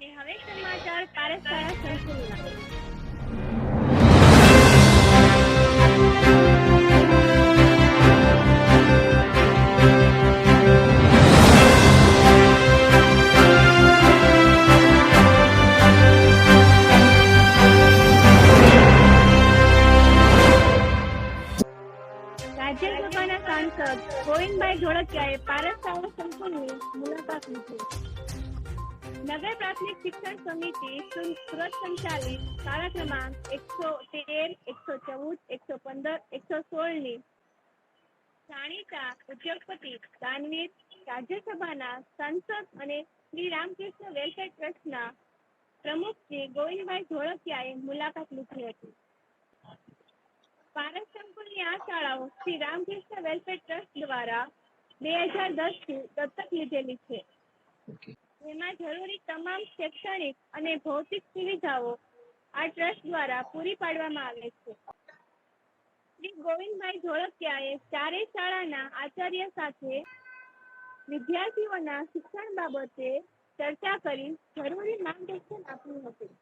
ને હવે સમાચાર પારસ શાળા સંકુલના રાજ્યસભાના સાંસદ ગોવિંદભાઈ ધોળકિયાએ પારસ શાળા સંકુલની મુલાકાત લીધી નગર પ્રાથમિક શિક્ષણ સમિતિ સુરત સંચાલિત શાળા ક્રમાંક એકસો તેર, એકસો ચૌદ, એકસો પંદર, એકસો સોળની જાણીતા ઉદ્યોગપતિ દાનવીર રાજ્યસભાના સાંસદ અને શ્રી રામકૃષ્ણ વેલફેર ટ્રસ્ટના પ્રમુખ શ્રી ગોવિંદભાઈ ધોળકિયાએ મુલાકાત લીધી હતી. પારસ સંકુલની આ શાળાઓ શ્રી રામકૃષ્ણ વેલફેર ટ્રસ્ટ દ્વારા બે હજાર દસથી દત્તક લીધેલી છે. જેમાં જરૂરી તમામ શૈક્ષણિક અને ભૌતિક સુવિધાઓ આ ટ્રસ્ટ દ્વારા પૂરી પાડવામાં આવે છે. શ્રી ગોવિંદભાઈ ધોળકિયાએ ચારેય શાળાના આચાર્ય સાથે વિદ્યાર્થીઓના શિક્ષણ બાબતે ચર્ચા કરી જરૂરી માર્ગદર્શન આપ્યું હતું.